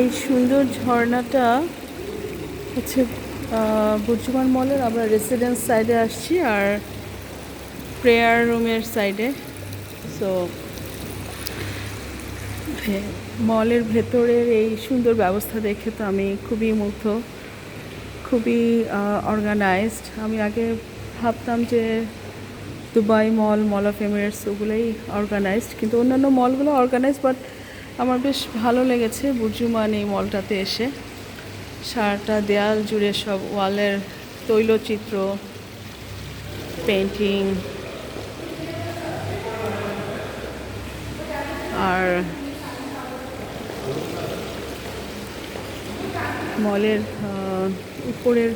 এই সুন্দর ঝর্ণাটা হচ্ছে বুর্জুমান মলের, আমরা রেসিডেন্স সাইডে আসছি আর প্রেয়ার রুমের সাইডে সো মলের ভেতরের এই সুন্দর ব্যবস্থা দেখে তো আমি খুবই মুগ্ধ, খুবই অর্গানাইজড আমি আগে ভাবতাম যে Dubai mall mall of Emirates ওগুলোই অর্গানাইজড কিন্তু অন্যান্য মলগুলো অর্গানাইজড বাট আমার বেশ ভালো লেগেছে বুর্জুমান এই মলটাতে এসে। সারাটা, দেয়াল জুড়ে সব ওয়ালের তৈলচিত্র পেন্টিং আর মলের উপরের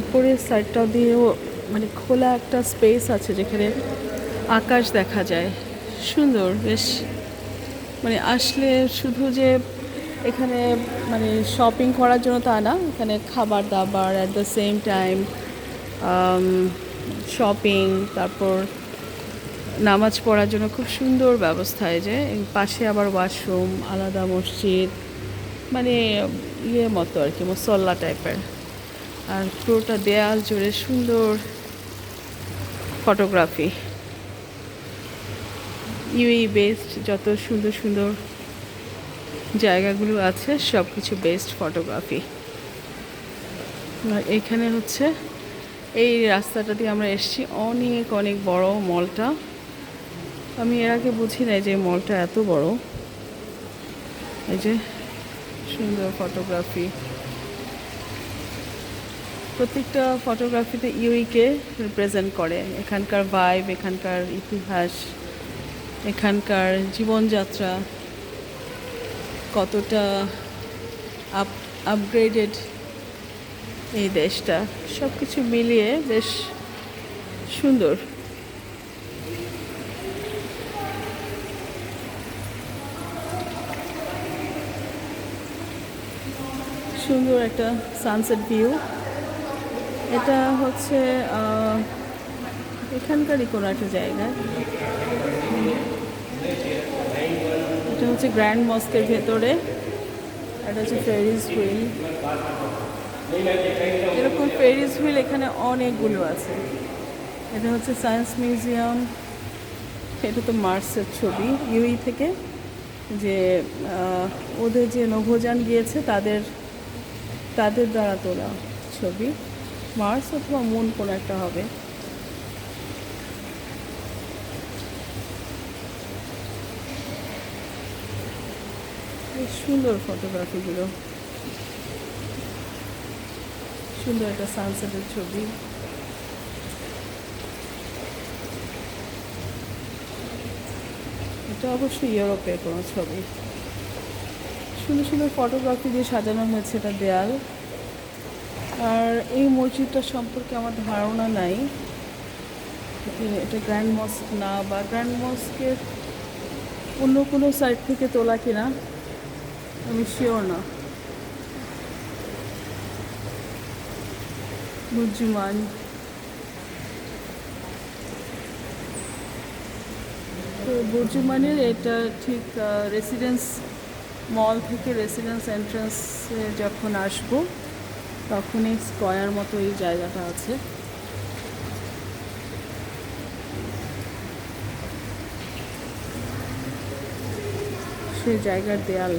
উপরের সাইডটা দিয়েও মানে খোলা একটা স্পেস আছে যেখানে আকাশ দেখা যায়। সুন্দর, বেশ মানে আসলে শুধু যে এখানে মানে শপিং করার জন্য তা না, এখানে খাবার দাবার at the same time shopping তারপর নামাজ পড়ার জন্য খুব সুন্দর ব্যবস্থা এই যে পাশে আবার ওয়াশরুম আলাদা মসজিদ মানে ইয়ে মতো আর কি, মসল্লা টাইপের আর পুরোটা দেয়াল জুড়ে সুন্দর ফটোগ্রাফি ইউই বেস্ট যত সুন্দর সুন্দর জায়গাগুলো আছে সব কিছু বেস্ট ফটোগ্রাফি আর এখানে হচ্ছে এই রাস্তাটা দিয়ে আমরা এসেছি, অনেক অনেক বড় মলটা। আমি এর আগে বুঝি নাই যে মলটা এত বড়। এই যে সুন্দর ফটোগ্রাফি প্রত্যেকটা ফটোগ্রাফিতে ইউইকে রিপ্রেজেন্ট করে, এখানকার ভাইব এখানকার ইতিহাস। এখানকার জীবনযাত্রা কতটা আপ আপগ্রেডেড এই দেশটা। সব কিছু মিলিয়ে বেশ সুন্দর। সুন্দর একটা সানসেট ভিউ এটা হচ্ছে এখানকারই কোনো একটা জায়গা। এটা হচ্ছে গ্র্যান্ড মস্কের ভেতরে। এটা হচ্ছে ফেরিস হুইল এরকম ফেরিস হুইল এখানে অনেকগুলো আছে। এটা হচ্ছে সায়েন্স মিউজিয়াম এটা তো মার্সের ছবি ইউই থেকে। যে ওদের যে নভোযান গিয়েছে, তাদের তাদের দ্বারা তোলা ছবি। মার্স অথবা মুন কোনো একটা হবে। সুন্দর ফটোগ্রাফিগুলো সুন্দর একটা সানসেটের ছবি। এটা অবশ্যই ইউরোপের কোনো ছবি। সুন্দর সুন্দর ফটোগ্রাফি দিয়ে সাজানো হয়েছে এটা দেয়াল। আর এই মসজিদটা সম্পর্কে আমার ধারণা নাই। এটা গ্র্যান্ড মস্ক না বা গ্র্যান্ড মস্কের অন্য কোনো সাইড থেকে তোলা কিনা। আমি শিওর না। বুঝুমান তো বুর্জুমানের এটা ঠিক রেসিডেন্স মল থেকে রেসিডেন্স এন্ট্রান্সে যখন আসব, তখনই স্কয়ার মতো এই জায়গাটা আছে। সেই জায়গার দেয়াল।